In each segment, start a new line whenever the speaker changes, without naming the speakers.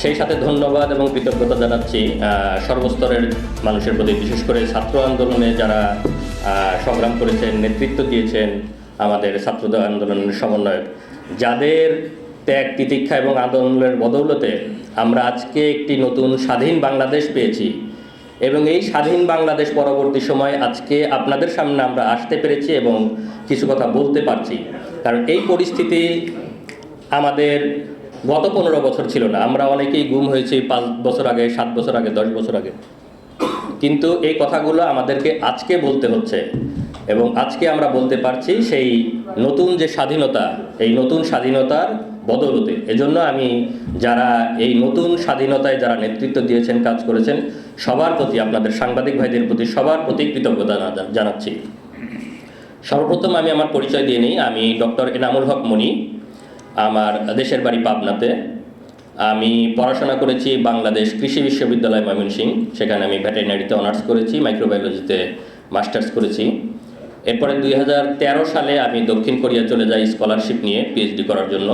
সেই সাথে ধন্যবাদ এবং কৃতজ্ঞতা জানাচ্ছি সর্বস্তরের মানুষের প্রতি, বিশেষ করে ছাত্র আন্দোলনে যারা সংগ্রাম করেছেন, নেতৃত্ব দিয়েছেন আমাদের ছাত্র আন্দোলনের সমন্বয়ক। যাদের ত্যাগ, তিতিক্ষা এবং আন্দোলনের বদৌলতে আমরা আজকে একটি নতুন স্বাধীন বাংলাদেশ পেয়েছি এবং এই স্বাধীন বাংলাদেশ পরবর্তী সময় আজকে আপনাদের সামনে আমরা আসতে পেরেছি এবং কিছু কথা বলতে পারছি। কারণ এই পরিস্থিতি আমাদের গত পনেরো বছর ছিল না। আমরা অনেকেই গুম হয়েছি পাঁচ বছর আগে, সাত বছর আগে, দশ বছর আগে। কিন্তু এই কথাগুলো আমাদেরকে আজকে বলতে হচ্ছে এবং আজকে আমরা বলতে পারছি সেই নতুন যে স্বাধীনতা, এই নতুন স্বাধীনতার বদলতে। এজন্য আমি যারা এই নতুন স্বাধীনতায় যারা নেতৃত্ব দিয়েছেন, কাজ করেছেন, সবার প্রতি, আপনাদের সাংবাদিক ভাইদের প্রতি সবার প্রতি কৃতজ্ঞতা জানা- জানাচ্ছি। সর্বপ্রথম আমি আমার পরিচয় দিয়ে নিই। আমি ডক্টর এনামুল হক মনি আমার দেশের বাড়ি পাবনাতে। আমি পড়াশোনা করেছি বাংলাদেশ কৃষি বিশ্ববিদ্যালয় ময়মনসিংহ সেখানে আমি ভেটেরিনারিতে অনার্স করেছি, মাইক্রোবায়োলজিতে মাস্টার্স করেছি। এরপরে দুই হাজার তেরো সালে আমি দক্ষিণ কোরিয়া চলে যাই স্কলারশিপ নিয়ে পিএইচডি করার জন্য।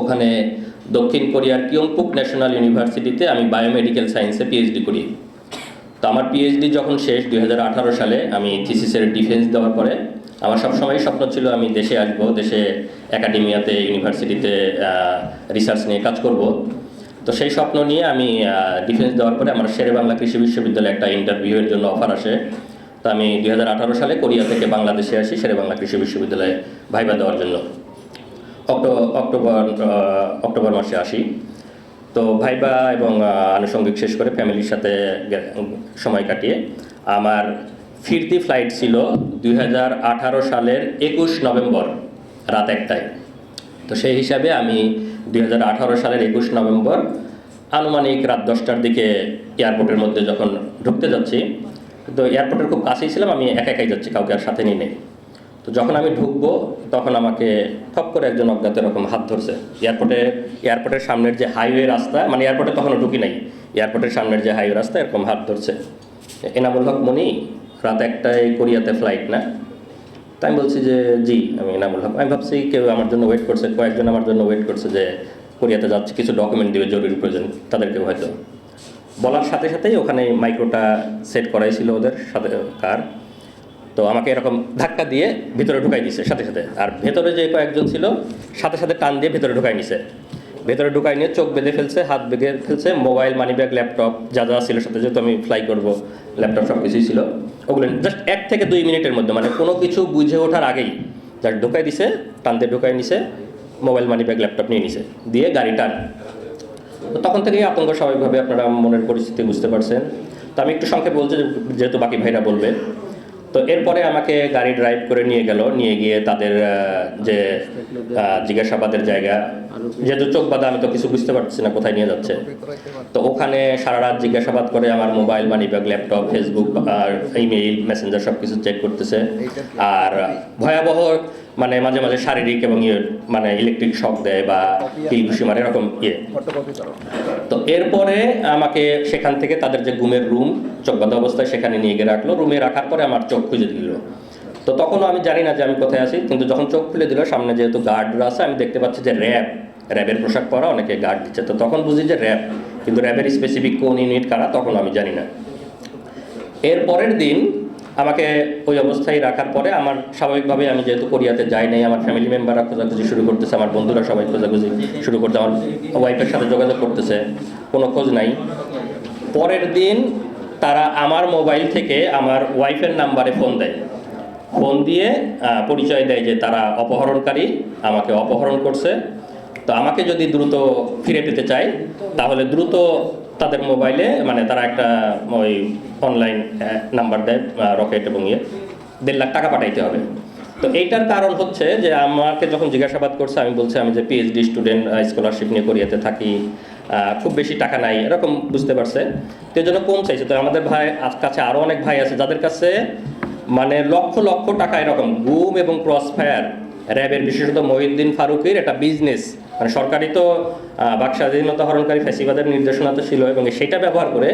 ওখানে দক্ষিণ কোরিয়ার কিয়ংপুক ন্যাশনাল ইউনিভার্সিটিতে আমি বায়োমেডিক্যাল সায়েন্সে পিএইচডি করি। তো আমার পিএইচডি যখন শেষ দুই হাজার আঠারো সালে, আমি থিসিসের ডিফেন্স দেওয়ার পরে আমার সবসময় স্বপ্ন ছিল আমি দেশে আসব, দেশে একাডেমিয়াতে, ইউনিভার্সিটিতে রিসার্চ নিয়ে কাজ করব। তো সেই স্বপ্ন নিয়ে আমি ডিফেন্স দেওয়ার পরে আমার শেরে বাংলা কৃষি বিশ্ববিদ্যালয়ে একটা ইন্টারভিউয়ের জন্য অফার আসে। তো আমি দু হাজার আঠারো সালে কোরিয়া থেকে বাংলাদেশে আসি শেরে বাংলা কৃষি বিশ্ববিদ্যালয়ে ভাইবা দেওয়ার জন্য। অক্টোবর অক্টোবর অক্টোবর মাসে আসি। তো ভাইবা এবং আনুষঙ্গিক শেষ করে ফ্যামিলির সাথে সময় কাটিয়ে আমার ফিরতি ফ্লাইট ছিল দুই হাজার আঠারো সালের একুশ নভেম্বর, রাত একটায়। তো সেই হিসাবে আমি দুই হাজার আঠারো সালের একুশ নভেম্বর আনুমানিক রাত দশটার দিকে এয়ারপোর্টের মধ্যে যখন ঢুকতে যাচ্ছি, তো এয়ারপোর্টের খুব কাছেই ছিলাম, আমি একা একাই যাচ্ছি, কাউকে আর সাথে নিয়ে নেই। তো যখন আমি ঢুকবো, তখন আমাকে ঠপ করে একজন অজ্ঞাত এরকম হাত ধরছে। এয়ারপোর্টে, এয়ারপোর্টের সামনের যে হাইওয়ে রাস্তা মানে এয়ারপোর্টে তখনও ঢুকি নাই, এয়ারপোর্টের সামনের যে হাইওয়ে রাস্তা, এরকম হাত ধরছে। এনামুল হক মনি রাত একটায় কোরিয়াতে ফ্লাইট না? তাই আমি বলছি যে, জি, আমি এনামুল হক। আমি ভাবছি কেউ আমার জন্য ওয়েট করছে, কয়েকজন আমার জন্য ওয়েট করছে যে, কোরিয়াতে যাচ্ছে, কিছু ডকুমেন্ট দিবে, জরুরি প্রয়োজন তাদেরকে হয়তো। বলার সাথে সাথেই ওখানে মাইক্রোটা সেট করাই ছিল ওদের সাথে, কার। তো আমাকে এরকম ধাক্কা দিয়ে ভিতরে ঢুকাই দিছে, সাথে সাথে। আর ভেতরে যে কয়েকজন ছিল, সাথে সাথে টান দিয়ে ভেতরে ঢুকাই নিছে। ভেতরে ঢুকাই নিয়ে চোখ বেঁধে ফেলছে, হাত বেঁধে ফেলছে মোবাইল মানি ব্যাগ ল্যাপটপ যা যা ছিল সাথে যেহেতু আমি ফ্লাই করব। ল্যাপটপ সব কিছুই ছিল। ওগুলো জাস্ট এক থেকে দুই মিনিটের মধ্যে মানে কোনো কিছু বুঝে ওঠার আগেই জাস্ট ঢুকাই দিছে, টানতে ঢুকাই নিছে মোবাইল মানি ব্যাগ ল্যাপটপ নিয়ে নিছে, দিয়ে গাড়ি টান। তো তখন থেকেই আতঙ্ক স্বাভাবিকভাবে আপনারা মনের পরিস্থিতি বুঝতে পারছেন। তো আমি একটু সংক্ষেপে বলছি, যেহেতু বাকি ভাইরা বলবে। তো এরপরে আমাকে গাড়ি ড্রাইভ করে নিয়ে গেল, নিয়ে গিয়ে তাদের যে জিজ্ঞাসাবাদের জায়গা। যেহেতু চোখ বাঁধা, আমি তো কিছু বুঝতে পারছি না কোথায় নিয়ে যাচ্ছে। তো ওখানে সারা রাত জিজ্ঞাসাবাদ করে আমার mobile money bag laptop Facebook আর ইমেইল মেসেঞ্জার সব কিছু চেক করতেছে। আর ভয়াবহ মানে মাঝে মাঝে শারীরিক এবং ইয়ে মানে ইলেকট্রিক শক দেয় বা কিল ঘুষি মারে, এরকম ইয়ে। তো এরপরে আমাকে সেখান থেকে তাদের যে ঘুমের রুম চোখ বাঁধা অবস্থায় সেখানে নিয়ে গিয়ে রাখল। রুমে রাখার পরে আমার চোখ খুঁজে দিল। তো তখনও আমি জানি না যে আমি কোথায় আছি, কিন্তু যখন চোখ খুলে দিল, সামনে যেহেতু গার্ডরা আছে, আমি দেখতে পাচ্ছি যে র্যাব, র্যাবের পোশাক পরা অনেকে গার্ড দিচ্ছে। তো তখন বুঝি যে র্যাব, কিন্তু র্যাবের স্পেসিফিক কোন ইউনিট কারা, তখন আমি জানি না। এর পরের দিন আমাকে ওই অবস্থায় রাখার পরে আমার স্বাভাবিকভাবে আমি যেহেতু কোরিয়াতে যাই নাই, আমার ফ্যামিলি মেম্বাররা খোঁজাখুঁজি শুরু করতেছে, আমার বন্ধুরা সবাই খোঁজাখুঁজি শুরু করতে আমার ওয়াইফের সাথে যোগাযোগ করতেছে, কোনো খোঁজ নাই। পরের দিন তারা আমার মোবাইল থেকে আমার ওয়াইফের নাম্বারে ফোন দেয়। ফোন দিয়ে পরিচয় দেয় যে তারা অপহরণকারী, আমাকে অপহরণ করছে। তো আমাকে যদি দ্রুত ফিরে পেতে চায়, তাহলে দ্রুত তাদের মোবাইলে মানে তারা একটা ওই অনলাইন নাম্বার দেয় রকেট এবং ইয়ে দেড় লাখ টাকা পাঠাইতে হবে। তো এইটার কারণ হচ্ছে যে আমাকে যখন জিজ্ঞাসাবাদ করছে, আমি বলছি, আমি যে পিএইচডি স্টুডেন্ট স্কলারশিপ নিয়ে কোরিয়াতে থাকি খুব বেশি টাকা নাই। এরকম বুঝতে পারছে। তো এই জন্য কম চাইছে। তো আমাদের ভাই কাছে আরও অনেক ভাই আছে, যাদের কাছে মানে লক্ষ লক্ষ টাকা এরকম, গুম এবং ক্রস ফায়ার র্যাবের বিশেষত মহিউদ্দিন ফারুকের একটা বিজনেস মানে সরকারি তো বাক স্বাধীনতা হরণকারী ফ্যাসিবাদের নির্দেশনা তো ছিল এবং সেটা ব্যবহার করে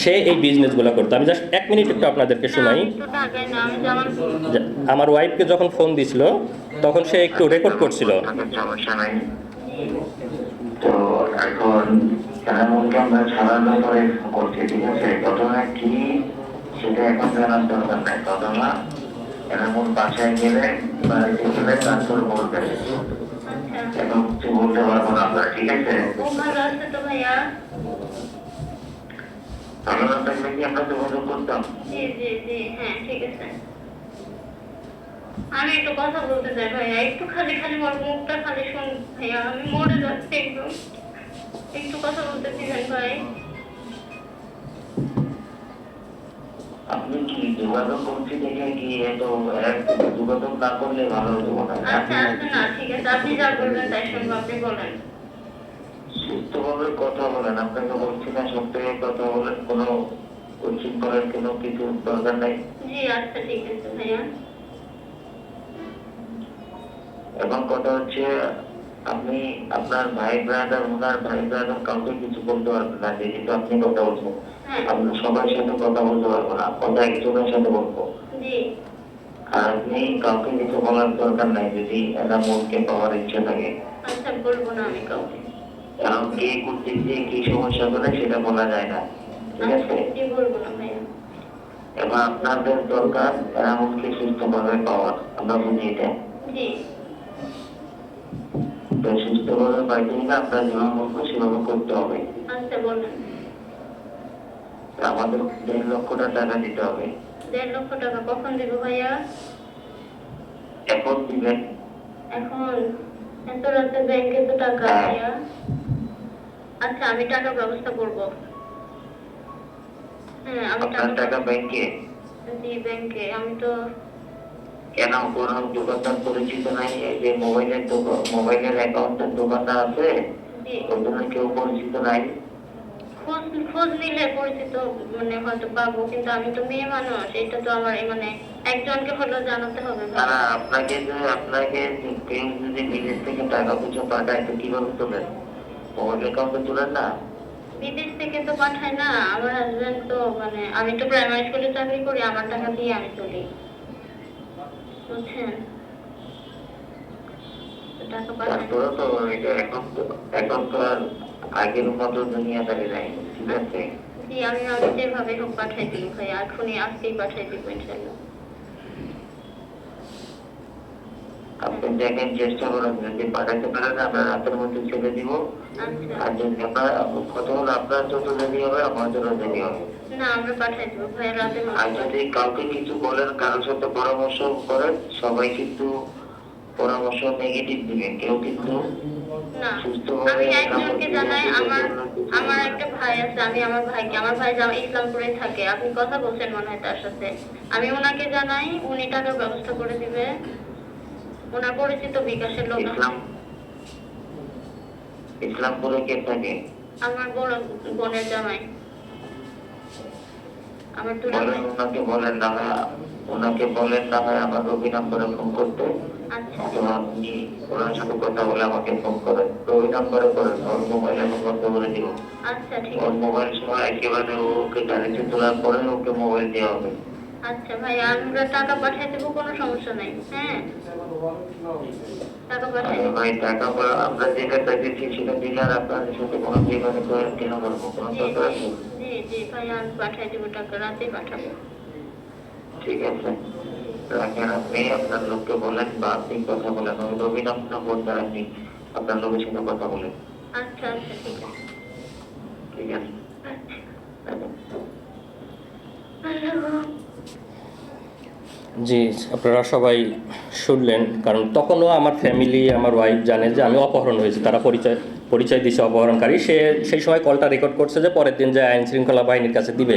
সে এই বিজনেসগুলো করতো। আমি জাস্ট এক মিনিট একটু আপনাদেরকে শোনাই। আমার ওয়াইফকে যখন ফোন দিছিল, তখন সে একটু রেকর্ড করছিল।
তো এখন সেটা এখন জানার দরকার নাই। এনামুল বাসায় গেলে, বাড়িতে গেলে তারপর
আমি একটু কথা বলতে চাই ভাইয়া একটু খালি খালি মুখটা খালি শুন ভাইয়া আমি মরে যাচ্ছি একদম একটু কথা বলতে দিবেন ভাই
আপনি কি যোগাযোগ করছি দেখে কি এত এক যোগাযোগ না করলে ভালো হতো মনে হয়
আচ্ছা আচ্ছা না ঠিক আছে আপনি যা বলবেন তাই শুনব আপনি বলেন।
সুস্থভাবে কথা বলেন আপনাকে বলছি না সব কথা বলেন কোনো কোচিং করার কোনো কিছু দরকার নাই।
জি আচ্ছা ঠিক আছে ভাইয়া।
এবং কথা হচ্ছে আপনি আপনার ভাই ব্রাদার ওনার ভাই ব্রাদার কাউকে কিছু বলতে পারবেন না যেহেতু আপনি কথা বলছেন।
হ্যাঁ।
আমরা সবার সাথে কথা বলতে পারব না কথা একজনের সাথে বলব। আর আপনি কাউকে কিছু বলার দরকার নাই যদি এরা মনকে পাওয়ার ইচ্ছা থাকে।
আচ্ছা বলব না আমি কাউকে।
কারণ কে করতে গিয়ে কি সমস্যা করে সেটা বলা যায় না। ঠিক আছে? এবং আপনাদের দরকার এরা মনকে সুস্থভাবে পাওয়ার। আমরা বুঝি এটা। তো সুস্থভাবে পাইতে গেলে আপনার যেভাবে বলব সেভাবে করতে হবে।
আচ্ছা
আমাদের দেড় লক্ষটা টাকা দিতে হবে।
দেড় লক্ষ টাকা কখন দেবো ভাইয়া?
এখন দিবেন।
এখন? এত রাতে ব্যাংকে তো টাকা
হ্যাঁ।
ভাইয়া। আচ্ছা আমি টাকার ব্যবস্থা করব। হ্যাঁ আমি
টাকা
টাকা
ব্যাংকে?
জি ব্যাংকে। আমি তো
কেন? কোনো দোকানদার পরিচিত নাই? যে মোবাইলের মোবাইলের অ্যাকাউন্টের দোকানটা আছে
জি।
ওখানে কেউ পরিচিত নাই?
খোঁজ খোঁজ নিলে পরিচিত মানে হয়তো পাবো কিন্তু আমি তো মেয়ে মানুষ এটা তো আমার মানে একজনকে হলেও জানাতে হবে।
না আপনাকে যে আপনাকে কেউ যদি বিদেশ থেকে টাকা পয়সা পাঠায় তো কীভাবে তোলেন? মোবাইল অ্যাকাউন্টে তোলেন না?
বিদেশ থেকে তো পাঠায় না আমার হাজবেন্ড তো মানে আমি তো প্রাইমারি স্কুলে চাকরি করি আমার টাকা দিয়ে আমি তুলি। বুঝছেন? টাকা পাঠায়
তো এখন তো আর আগের মতো দুনিয়াদারি নাই ঠিক আছে?
জি আমি আমি যেভাবে হোক পাঠাই দিই ভাই এখনই আজকেই পাঠাই দিব ইনশাল্লাহ
আপনি দেখেন চেষ্টা করেন যদি পাঠাতে পারেন আমরা রাতের মধ্যে ছেড়ে দিব।
আচ্ছা।
আর যদি আপনার হলো আপনার যত দেরি হবে আমার দেরি হবে।
না আমরা পাঠাই দিব ভাই
আর যদি কাউকে কিছু বলেন কারোর সাথে পরামর্শ করেন সবাই কিন্তু পরামর্শ নেগেটিভ দিবেন কেউ কিন্তু
না। আমি একজনকে জানাই আমার আমার একটা ভাই আছে আমি আমার ভাইকে আমার ভাই জামা ইসলামপুরে থাকে। আপনি কথা বলছেন মনে হয় তার সাথে। আমি ওনাকে জানাই উনি টাকার ব্যবস্থা করে দিবে। ওনার পরিচিত বিকাশের লোক
ইসলাম ইসলামপুরে কে থাকে?
আমার বড় বোনের জামাই। আমার দুটো
ওনাকে বলেন হয় ওনাকে বলেন হয় আমার রবি নাম্বারে ফোন করতে। আপনি ওনার সাথে কথা বলে আমাকে ফোন করেন রবি নাম্বারে করেন ওর মোবাইল আমি বন্ধ করে দিব
আচ্ছা ঠিক
ওর মোবাইল সময় একেবারে ওকে গাড়িতে পরে ওকে মোবাইল দেওয়া হবে
আচ্ছা ভাই, আমরা টাকা পাঠিয়ে দেবো, কোনো সমস্যা নাই। হ্যাঁ? টাকা পাঠিয়ে
ভাই টাকা আমরা যেটা আপনাদের সাথে কোনো কেন করব
জি জি, ভাই, আমি পাঠিয়ে দেবো টাকা, রাতেই পাঠাবো।
ঠিক আছে। রাখেন আপনি। আপনার লোককে বলেন বা আপনি কথা বলেন। ওই নাম্বার বলতে আপনি আপনার লোকের সাথে কথা বলেন।
আচ্ছা আচ্ছা ঠিক আছে।
ঠিক আছে।
আচ্ছা। আল্লাহ।
জি, আপনারা সবাই শুনলেন, কারণ তখনও আমার ফ্যামিলি আমার ওয়াইফ জানে যে আমি অপহরণ হয়েছি, তারা পরিচয় পরিচয় দিয়েছে অপহরণকারী। সে, সেই সময় কলটা রেকর্ড করছে যে পরের দিন যে আইন শৃঙ্খলা বাহিনীর কাছে দিবে,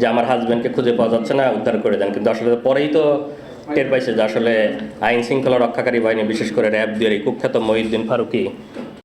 যে আমার হাজব্যান্ডকে খুঁজে পাওয়া যাচ্ছে না, উদ্ধার করে দেন। কিন্তু আসলে পরেই তো টের পাইছে যে আসলে আইন শৃঙ্খলা রক্ষাকারী বাহিনী, বিশেষ করে র্যাব দিয়ে কুখ্যাত মহিউদ্দিন ফারুকি